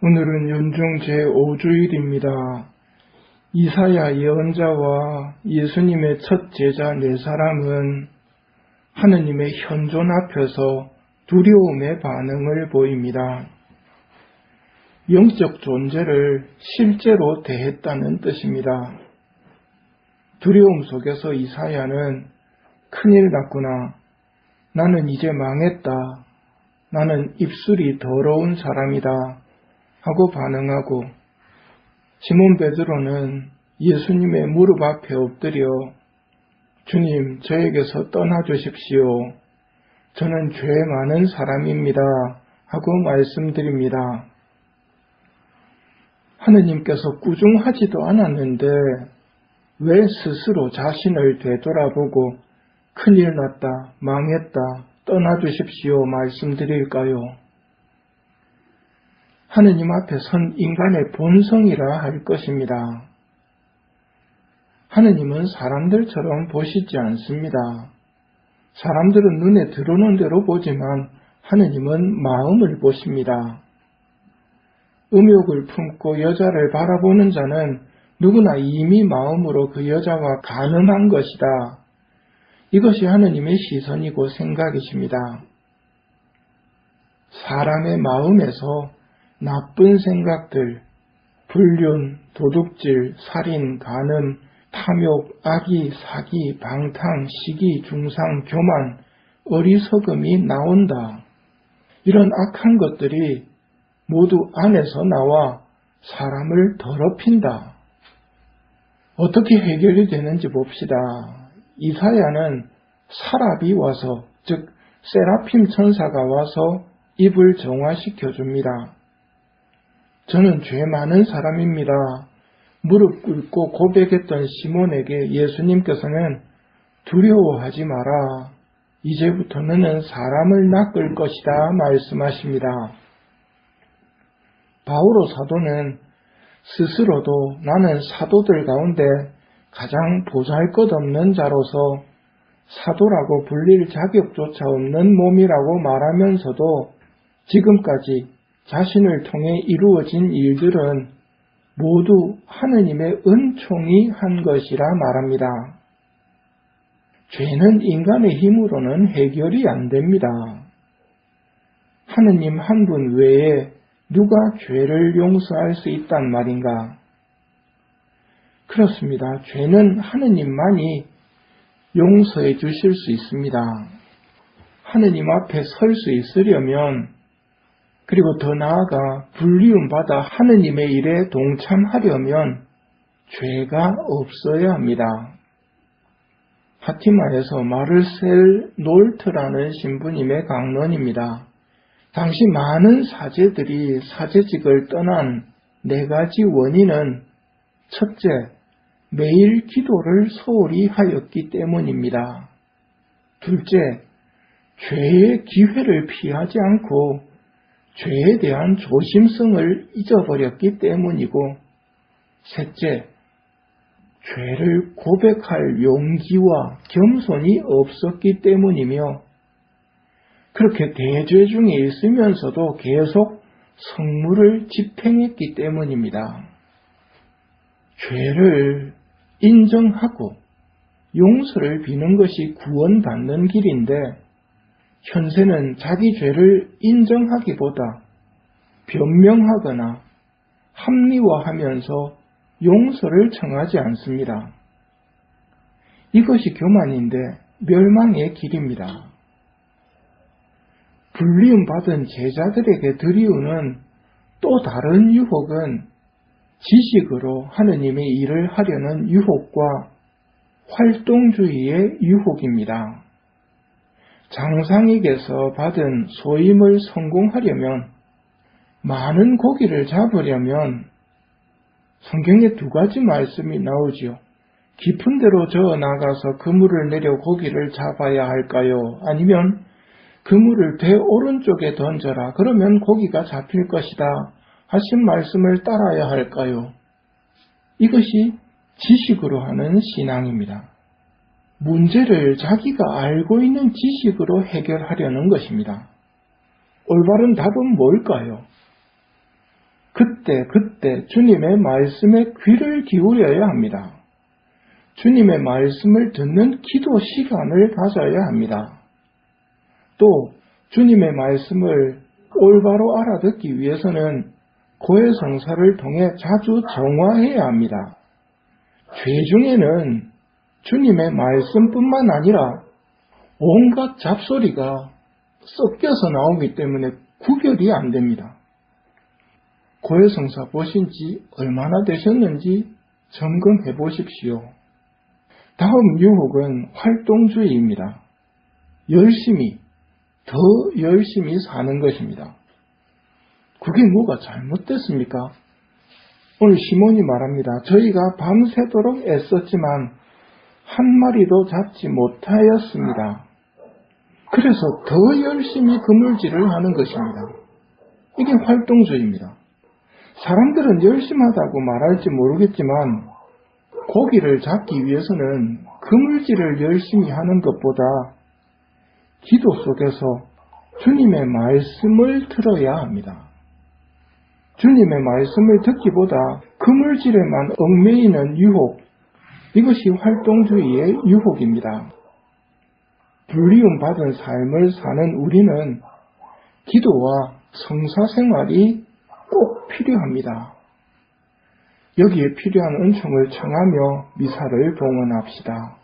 오늘은 연중 제5주일입니다. 이사야 예언자와 예수님의 첫 제자 네 사람은 하느님의 현존 앞에서 두려움의 반응을 보입니다. 영적 존재를 실제로 대했다는 뜻입니다. 두려움 속에서 이사야는 큰일 났구나. 나는 이제 망했다. 나는 입술이 더러운 사람이다. 하고 반응하고 시몬 베드로는 예수님의 무릎 앞에 엎드려 주님 저에게서 떠나 주십시오. 저는 죄 많은 사람입니다. 하고 말씀드립니다. 하느님께서 꾸중하지도 않았는데 왜 스스로 자신을 되돌아보고 큰일 났다, 망했다, 떠나 주십시오 말씀드릴까요? 하느님 앞에 선 인간의 본성이라 할 것입니다. 하느님은 사람들처럼 보시지 않습니다. 사람들은 눈에 들어오는 대로 보지만 하느님은 마음을 보십니다. 음욕을 품고 여자를 바라보는 자는 누구나 이미 마음으로 그 여자와 가늠한 것이다. 이것이 하느님의 시선이고 생각이십니다. 사람의 마음에서 나쁜 생각들, 불륜, 도둑질, 살인, 간음, 탐욕, 악의, 사기, 방탕, 시기, 중상, 교만, 어리석음이 나온다. 이런 악한 것들이 모두 안에서 나와 사람을 더럽힌다. 어떻게 해결이 되는지 봅시다. 이사야는 사랍이 와서, 즉, 세라핌 천사가 와서 입을 정화시켜 줍니다. 저는 죄 많은 사람입니다. 무릎 꿇고 고백했던 시몬에게 예수님께서는 두려워하지 마라. 이제부터 너는 사람을 낚을 것이다 말씀하십니다. 바오로 사도는 스스로도 나는 사도들 가운데 가장 보잘 것 없는 자로서 사도라고 불릴 자격조차 없는 몸이라고 말하면서도 지금까지 자신을 통해 이루어진 일들은 모두 하느님의 은총이 한 것이라 말합니다. 죄는 인간의 힘으로는 해결이 안 됩니다. 하느님 한 분 외에 누가 죄를 용서할 수 있단 말인가? 그렇습니다. 죄는 하느님만이 용서해 주실 수 있습니다. 하느님 앞에 설 수 있으려면 그리고 더 나아가 불리움 받아 하느님의 일에 동참하려면 죄가 없어야 합니다. 파티마에서 마르셀 놀트라는 신부님의 강론입니다. 당시 많은 사제들이 사제직을 떠난 네 가지 원인은 첫째, 매일 기도를 소홀히 하였기 때문입니다. 둘째, 죄의 기회를 피하지 않고 죄에 대한 조심성을 잊어버렸기 때문이고, 셋째, 죄를 고백할 용기와 겸손이 없었기 때문이며, 그렇게 대죄 중에 있으면서도 계속 성물을 집행했기 때문입니다. 죄를 인정하고 용서를 비는 것이 구원받는 길인데, 현세는 자기 죄를 인정하기보다 변명하거나 합리화하면서 용서를 청하지 않습니다. 이것이 교만인데 멸망의 길입니다. 불리움 받은 제자들에게 드리우는 또 다른 유혹은 지식으로 하느님의 일을 하려는 유혹과 활동주의의 유혹입니다. 장상에게서 받은 소임을 성공하려면 많은 고기를 잡으려면 성경에 두 가지 말씀이 나오지요. 깊은 데로 저어 나가서 그물을 내려 고기를 잡아야 할까요? 아니면 그물을 배 오른쪽에 던져라. 그러면 고기가 잡힐 것이다. 하신 말씀을 따라야 할까요? 이것이 지식으로 하는 신앙입니다. 문제를 자기가 알고 있는 지식으로 해결하려는 것입니다. 올바른 답은 뭘까요? 그때 그때 주님의 말씀에 귀를 기울여야 합니다. 주님의 말씀을 듣는 기도 시간을 가져야 합니다. 또 주님의 말씀을 올바로 알아듣기 위해서는 고해성사를 통해 자주 정화해야 합니다. 죄 중에는 주님의 말씀뿐만 아니라 온갖 잡소리가 섞여서 나오기 때문에 구별이 안 됩니다. 고해성사 보신 지 얼마나 되셨는지 점검해 보십시오. 다음 유혹은 활동주의입니다. 열심히, 더 열심히 사는 것입니다. 그게 뭐가 잘못됐습니까? 오늘 시몬이 말합니다. 저희가 밤새도록 애썼지만 한 마리도 잡지 못하였습니다. 그래서 더 열심히 그물질을 하는 것입니다. 이게 활동주의입니다. 사람들은 열심하다고 말할지 모르겠지만 고기를 잡기 위해서는 그물질을 열심히 하는 것보다 기도 속에서 주님의 말씀을 들어야 합니다. 주님의 말씀을 듣기보다 그물질에만 얽매이는 유혹, 이것이 활동주의의 유혹입니다. 불리움 받은 삶을 사는 우리는 기도와 성사 생활이 꼭 필요합니다. 여기에 필요한 은총을 청하며 미사를 봉헌합시다.